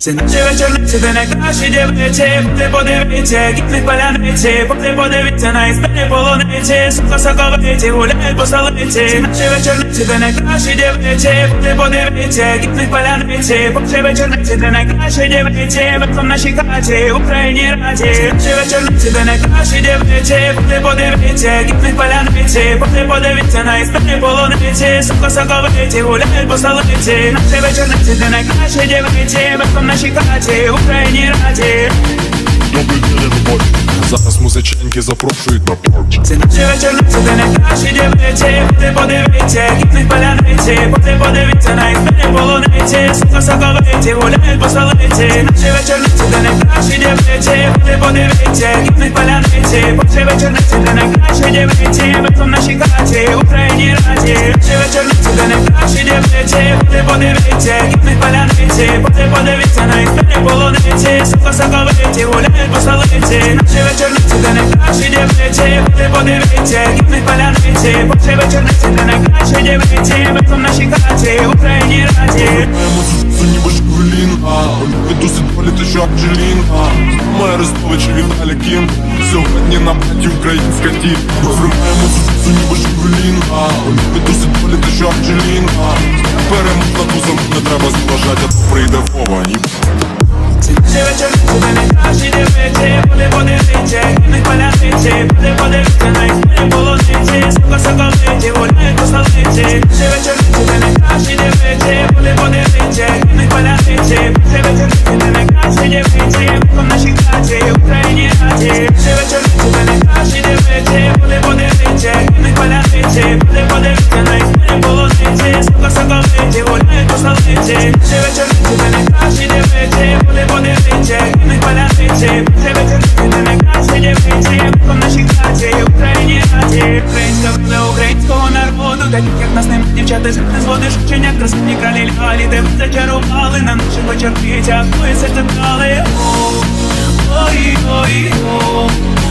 Це наші вечорниці, де найкращі дівниці Ти подивіться, які в них паляниці Ти подивіться на історії полуниці Сука соковиті, гуляють по столиці Це наші вечорниці, де найкращі дівниці Ти подивіться, які в них паляниці Наші вечорниці, де найкращі дівниці Верхом нашій хаті, Україні раді Це наші вечорниці, де найкращі дівниці Ти подивіться, які в них паляниці Ти подивіться на історії полуниці Сука соковиті, гуляють по столиці Наші вечорниці, де найкращі дівниці Верхом нашій хаті, Україні раді. Добрий день, everybody. Зараз музиченьки запрошують на порч. Це наші вечорниці, де найкращі дівниці Ти подивіться, як них паляниці Ти подивіться на історії полуниці Сука соковиті, гуляють по столиці. Наші вечорниці, де найкращі дівниці Ти подивіться, як них паляниці Наші вечорниці, де найкращі дівниці Верхом нашій хаті, Україні раді. Наші вечорниці, де найкращі дівниці Ти подивіться, в паляниці. Ти подивіться на історії полуниці. Сука соковиті, гуляють по столиці. Наші вечорниці, де найкращі дівниці Ти подивіться, які в них паляниці. Наші вечорниці, де найкращі дівниці Верхом нашій хаті, Україні Арестович і Віталій Кім Сьогодні на баті українська ті. Розриваємо суцю, ніби Жигуліна Вони підусять полі, те, що Анджеліна Переможна тузом не треба зважати, а то прийде Вова і Чи вечір, чи далі наші дівичі Буде подивитися, не паляниці Буде подивитися на їх полониці Сука соколиці, гуляють по столиці Чи вечір, палятиці, ще як нас ним дівчата жив не зводиш, вчення красиві кралі лялі, де зачарували на наших очах вітя, твоє серце брали, ой, ой, ой, ой.